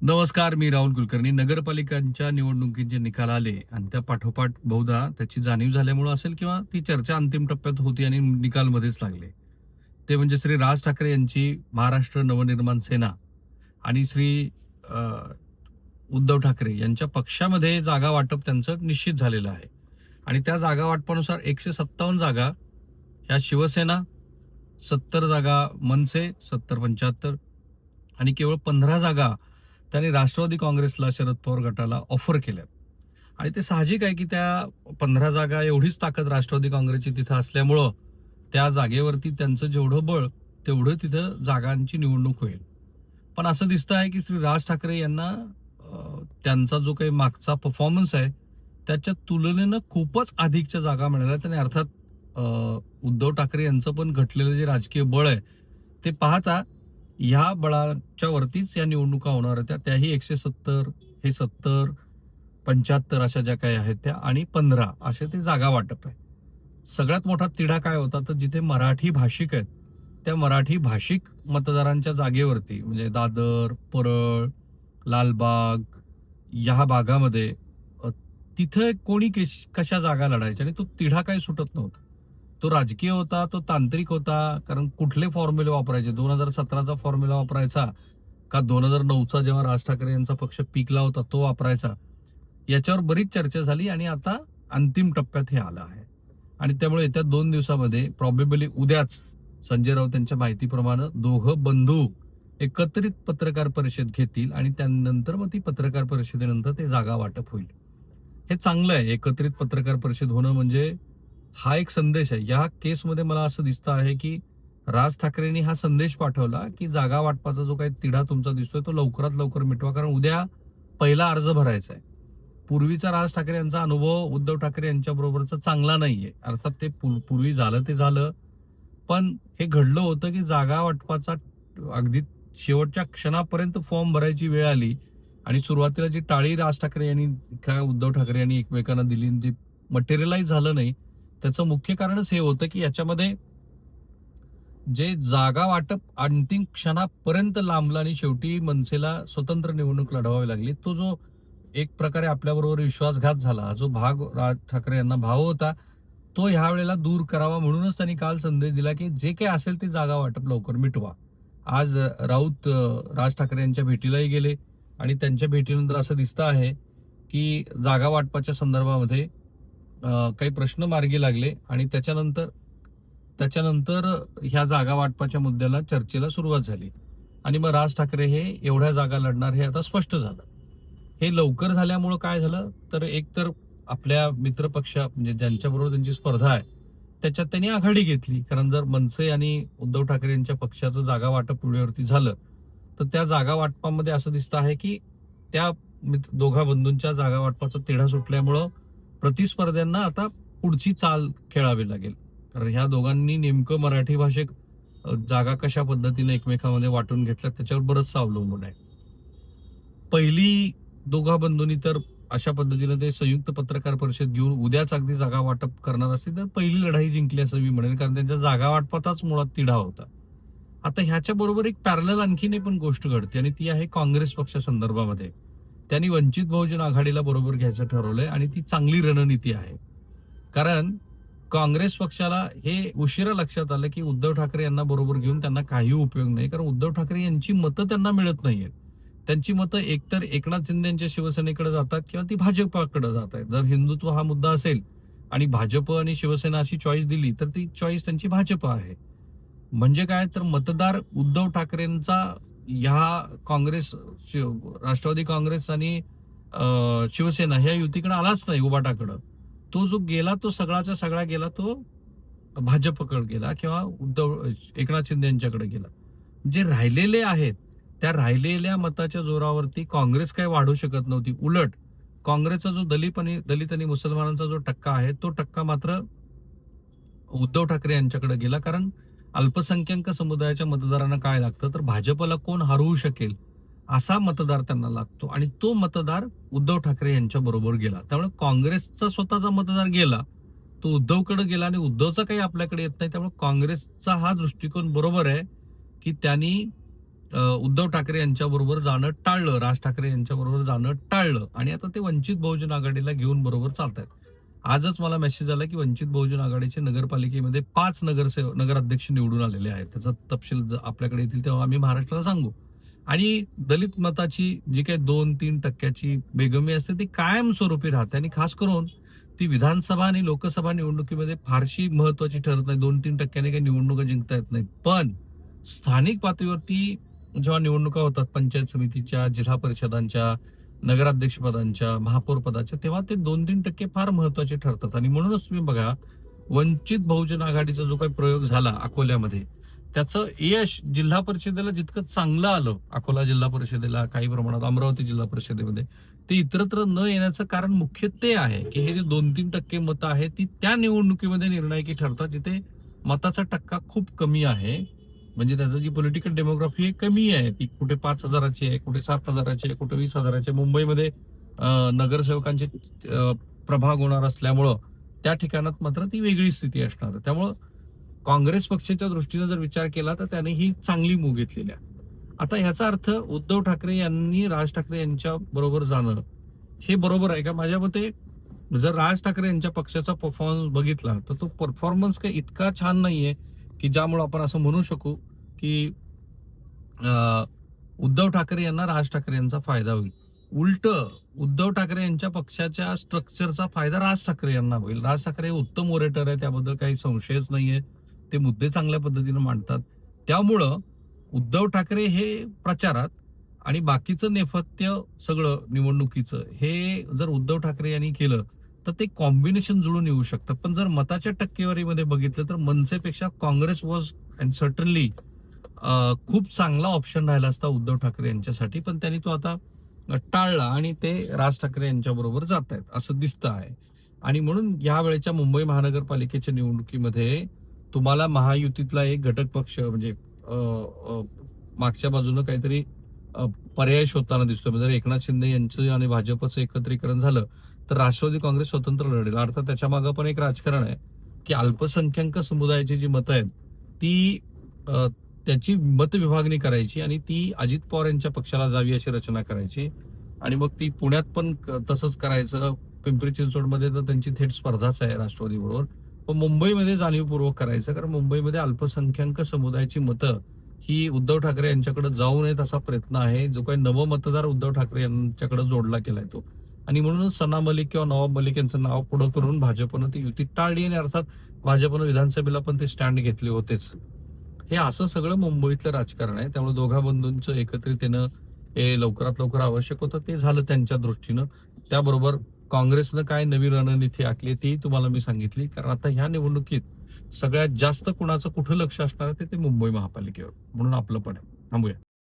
नमस्कार मी राहुल कुलकर्णी. नगरपालिकांच्या निवडणुकीचे निकाल आले आणि त्या पाठोपाठ बहुधा त्याची जाणीव झाल्यामुळे असेल किंवा ती चर्चा अंतिम टप्प्यात होती आणि निकालमध्येच लागले. ते म्हणजे श्री राज ठाकरे यांची महाराष्ट्र नवनिर्माण सेना आणि श्री उद्धव ठाकरे यांच्या पक्षामध्ये जागा वाटप त्यांचं निश्चित झालेलं आहे. आणि त्या जागा वाटपानुसार एकशे सत्तावन्न जागा ह्या शिवसेना सत्तर जागा मनसे सत्तर पंच्याहत्तर आणि केवळ पंधरा जागा त्यांनी राष्ट्रवादी काँग्रेसला शरद पवार गटाला ऑफर केल्या आणि ते साहजिक आहे की त्या पंधरा जागा एवढीच ताकद राष्ट्रवादी काँग्रेसची तिथं असल्यामुळं त्या जागेवरती त्यांचं जेवढं बळ तेवढं तिथं जागांची निवडणूक होईल. पण असं दिसतं आहे की श्री राज ठाकरे यांना त्यांचा जो काही मागचा परफॉर्मन्स आहे त्याच्या तुलनेनं खूपच अधिकच्या जागा मिळाल्या आहेत. आणि अर्थात उद्धव ठाकरे यांचं पण घटलेलं जे राजकीय बळ आहे ते पाहता ह्या बळाच्या वरतीच या निवडणुका होणार होत्या त्याही एकशे सत्तर हे सत्तर पंच्याहत्तर अशा ज्या काही आहेत त्या आणि पंधरा असे ते जागा वाटप आहे. सगळ्यात मोठा तिढा काय होता? तर जिथे मराठी भाषिक आहेत त्या मराठी भाषिक मतदारांच्या जागेवरती म्हणजे दादर परळ लालबाग या भागामध्ये तिथं कोणी केश- कशा जागा लढायच्या आणि तो तिढा काही सुटत नव्हता? तो राजकीय होता तो तांत्रिक होता कारण कुठले फॉर्म्युले वापरायचे? दोन हजार सतराचा फॉर्म्युला वापरायचा का दोन हजार नऊचा जेव्हा राज ठाकरे यांचा पक्ष पिकला होता तो वापरायचा? याच्यावर बरीच चर्चा झाली आणि आता अंतिम टप्प्यात हे आलं आहे. आणि त्यामुळे येत्या दोन दिवसामध्ये प्रॉबेबली उद्याच संजय राऊत यांच्या माहितीप्रमाणे दोघं बंधू एकत्रित पत्रकार परिषद घेतील आणि त्यानंतर मग ती पत्रकार परिषदेनंतर ते जागा वाटप होईल. हे चांगलं आहे एकत्रित पत्रकार परिषद होणं म्हणजे हा एक संदेश आहे. या केसमध्ये मला असं दिसतं आहे की राज ठाकरेंनी हा संदेश पाठवला की जागा वाटपाचा जो काही तिढा तुमचा दिसतोय तो लवकरात लवकर मिटवा. कारण उद्या पहिला अर्ज भरायचा आहे. पूर्वीचा राज ठाकरे यांचा अनुभव उद्धव ठाकरे यांच्याबरोबरचा चांगला चांगला नाहीये. अर्थात ते पूर्वी झालं ते झालं. पण हे घडलं होतं की जागा वाटपाचा अगदी शेवटच्या क्षणापर्यंत फॉर्म भरायची वेळ आली आणि सुरुवातीला जी टाळी राज ठाकरे यांनी काय उद्धव ठाकरे यांनी एकमेकांना दिली ते मटेरियलाइज झालं नाही त्याचं मुख्य कारणच हे होतं की याच्यामध्ये जे जागा वाटप अंतिम क्षणापर्यंत लांबलं आणि शेवटी मनसेला स्वतंत्र निवडणूक लढवावी लागली तो जो एक प्रकारे आपल्याबरोबर विश्वासघात झाला जो भाग राज ठाकरे यांना भाव होता तो ह्या वेळेला दूर करावा म्हणूनच त्यांनी काल संदेश दिला की जे काही असेल ते जागा वाटप लवकर मिटवा. आज राऊत राज ठाकरे यांच्या भेटीलाही गेले आणि त्यांच्या भेटीनंतर असं दिसतं आहे की जागा वाटपाच्या संदर्भामध्ये काही प्रश्न मार्गी लागले आणि त्याच्यानंतर त्याच्यानंतर ह्या जागा वाटपाच्या मुद्द्याला चर्चेला सुरुवात झाली. आणि मग राज ठाकरे हे एवढ्या जागा लढणार हे आता स्पष्ट झालं. हे लवकर झाल्यामुळं काय झालं? तर एक तर आपल्या मित्रपक्ष म्हणजे ज्यांच्याबरोबर त्यांची स्पर्धा आहे त्याच्यात त्यांनी आघाडी घेतली. कारण जर मनसे आणि उद्धव ठाकरे यांच्या पक्षाचं जागा वाटप पुढेवरती झालं तर त्या जागा वाटपामध्ये असं दिसतं आहे की त्या दोघा बंधूंच्या जागा वाटपाचा तिढा सुटल्यामुळं प्रतिस्पर्ध्यांना आता पुढची चाल खेळावी लागेल. कारण ह्या दोघांनी नेमकं मराठी भाषेत जागा कशा पद्धतीने एकमेकांमध्ये वाटून घेतल्या त्याच्यावर बरंच अवलंबून आहे. पहिली दोघा बंधूंनी तर अशा पद्धतीने ते संयुक्त पत्रकार परिषद घेऊन उद्याच अगदी जागा वाटप करणार असतील तर पहिली लढाई जिंकली असं मी म्हणेन. कारण त्यांच्या जागा वाटपाचाच मुळात तिढा होता. आता ह्याच्या बरोबर एक पॅरल आणखीन पण गोष्ट घडते आणि ती आहे काँग्रेस पक्षासंदर्भामध्ये त्यांनी वंचित बहुजन आघाडीला बरोबर घ्यायचं ठरवलंय आणि ती चांगली रणनीती आहे. कारण काँग्रेस पक्षाला हे उशिरा लक्षात आलं की उद्धव ठाकरे यांना बरोबर घेऊन त्यांना काही उपयोग नाही. कारण उद्धव ठाकरे यांची मतं त्यांना मिळत नाहीयेत. त्यांची मतं एकतर एकनाथ शिंदे यांच्या शिवसेनेकडे जातात किंवा ती भाजपाकडे जात आहेत. जर हिंदुत्व हा मुद्दा असेल आणि भाजप आणि शिवसेना अशी चॉईस दिली तर ती चॉईस त्यांची भाजप आहे. म्हणजे काय? तर मतदार उद्धव ठाकरेंचा ह्या काँग्रेस शिव- राष्ट्रवादी काँग्रेस आणि शिवसेना ह्या युतीकडे आलाच नाही उबाटाकडं. तो जो गेला तो सगळाचा सगळा गेला तो भाजपकडे गेला किंवा उद्धव एकनाथ शिंदे यांच्याकडे गेला. जे राहिलेले आहेत त्या राहिलेल्या मताच्या जोरावरती काँग्रेस काय वाढू शकत नव्हती. उलट काँग्रेसचा जो दलित आणि दलित आणि मुसलमानांचा जो टक्का आहे तो टक्का मात्र उद्धव ठाकरे यांच्याकडे गेला. कारण अल्पसंख्याक समुदायाच्या मतदारांना काय लागतं? तर भाजपला कोण हरवू शकेल? असा मतदार त्यांना लागतो. आणि तो मतदार उद्धव ठाकरे यांच्या बरोबर गेला. त्यामुळे काँग्रेसचा स्वतःचा मतदार गेला तो उद्धवकडे गेला आणि उद्धवचा काही आपल्याकडे येत नाही. त्यामुळे काँग्रेसचा हा दृष्टिकोन बरोबर आहे की त्यांनी उद्धव ठाकरे यांच्याबरोबर जाणं टाळलं. राज ठाकरे यांच्याबरोबर जाणं टाळलं. आणि आता ते वंचित बहुजन आघाडीला घेऊन बरोबर चालत आहेत आजच मला मेसेज आला की वंचित बहुजन आघाडीचे नगरपालिकेमध्ये पाच नगरसेवक नगराध्यक्ष निवडून आलेले आहेत. त्याचा तपशील आपल्याकडे येतील तेव्हा आम्ही महाराष्ट्राला सांगू. आणि दलित मताची जी काही दोन तीन टक्क्याची बेगमी असते ती कायमस्वरूपी राहते. आणि खास करून ती विधानसभा आणि लोकसभा निवडणुकीमध्ये फारशी महत्वाची ठरत नाही. दोन तीन टक्क्याने काही निवडणुका जिंकता येत नाहीत. पण स्थानिक पातळीवरती जेव्हा निवडणुका होतात पंचायत समितीच्या जिल्हा परिषदांच्या नगराध्यक्षपदांच्या महापौर पदाच्या तेव्हा ते दोन तीन टक्के फार महत्त्वाचे ठरतात. आणि म्हणूनच तुम्ही बघा वंचित बहुजन आघाडीचा जो काही प्रयोग झाला अकोल्यामध्ये त्याचं यश जिल्हा परिषदेला जितकं चांगलं आलं अकोला जिल्हा परिषदेला काही प्रमाणात अमरावती जिल्हा परिषदेमध्ये ते इतरत्र न येण्याचं कारण मुख्य ते आहे की हे जे दोन तीन टक्के मतं आहेत ती त्या निवडणुकीमध्ये निर्णायकी ठरतात जिथे मताचा टक्का खूप कमी आहे. म्हणजे त्याचं जी पॉलिटिकल डेमोग्राफी आहे कमी आहे ती कुठे पाच हजाराची आहे कुठे सात हजाराची आहे कुठे वीस हजाराची आहे. मुंबईमध्ये नगरसेवकांचे प्रभाग होणार असल्यामुळं त्या ठिकाणात मात्र ती वेगळी स्थिती असणार त्यामुळं काँग्रेस पक्षाच्या दृष्टीने जर विचार केला तर त्याने ही चांगली मूव घेतलेली आहे. आता ह्याचा अर्थ उद्धव ठाकरे यांनी राज ठाकरे यांच्या बरोबर जाणं हे बरोबर आहे का? माझ्या मते जर राज ठाकरे यांच्या पक्षाचा परफॉर्मन्स बघितला तर तो परफॉर्मन्स काही इतका छान नाहीये की ज्यामुळं आपण असं म्हणू शकू की उद्धव ठाकरे यांना राज ठाकरे यांचा फायदा होईल. उलट उद्धव ठाकरे यांच्या पक्षाच्या स्ट्रक्चरचा फायदा राज ठाकरे यांना होईल. राज ठाकरे हे उत्तम ओरेटर आहे त्याबद्दल काही संशयच नाहीये. ते मुद्दे चांगल्या पद्धतीने मांडतात. त्यामुळं उद्धव ठाकरे हे प्रचारात आणि बाकीचं नेपथ्य सगळं निवडणुकीचं हे जर उद्धव ठाकरे यांनी केलं तर ते कॉम्बिनेशन जुळून येऊ शकतं. पण जर मताच्या टक्केवारीमध्ये बघितलं तर मनसेपेक्षा काँग्रेस वॉज अँड सर्टनली खूप चांगला ऑप्शन राहिला असता उद्धव ठाकरे यांच्यासाठी. पण त्यांनी तो आता टाळला आणि ते राज ठाकरे यांच्या बरोबर जात आहेत असं दिसतं आहे. आणि म्हणून या वेळेच्या मुंबई महानगरपालिकेच्या निवडणुकीमध्ये तुम्हाला महायुतीतला एक घटक पक्ष म्हणजे मागच्या बाजूनं काहीतरी पर्याय शोधताना दिसतोय. म्हणजे जर एकनाथ शिंदे यांचं आणि भाजपचं एकत्रीकरण झालं तर राष्ट्रवादी काँग्रेस स्वतंत्र लढेल. अर्थात त्याच्या मागं पण एक राजकारण आहे की अल्पसंख्याक समुदायाची जी मतं आहेत ती त्याची मत विभागणी करायची आणि ती अजित पवार यांच्या पक्षाला जावी अशी रचना करायची. आणि मग ती पुण्यात पण क- तसंच करायचं. पिंपरी चिंचवडमध्ये तर त्यांची थेट स्पर्धाच आहे राष्ट्रवादी बरोबर. पण मुंबईमध्ये जाणीवपूर्वक करायचं कारण मुंबईमध्ये अल्पसंख्याक समुदायाची मतं ही उद्धव ठाकरे यांच्याकडे जाऊ नयेत असा प्रयत्न आहे. जो काही नवमतदार उद्धव ठाकरे यांच्याकडे जोडला केलाय तो. आणि म्हणूनच सना मलिक किंवा नवाब मलिक यांचं नाव पुढं करून भाजपनं ती युती टाळली आणि अर्थात भाजपनं विधानसभेला पण ते स्टँड घेतले होतेच. हे असं सगळं मुंबईतलं राजकारण आहे. त्यामुळे दोघा बंधूंचं एकत्रितेनं हे लवकरात लवकर आवश्यक होतं. ते झालं त्यांच्या दृष्टीनं. त्याबरोबर काँग्रेसनं काय नवी रणनीती आखली ती तुम्हाला मी सांगितली. कारण आता ह्या निवडणुकीत सगळ्यात जास्त कुणाचं कुठं लक्ष असणार आहे ते- मुंबई महापालिकेवर. म्हणून आपलं पण आहे. थांबूया.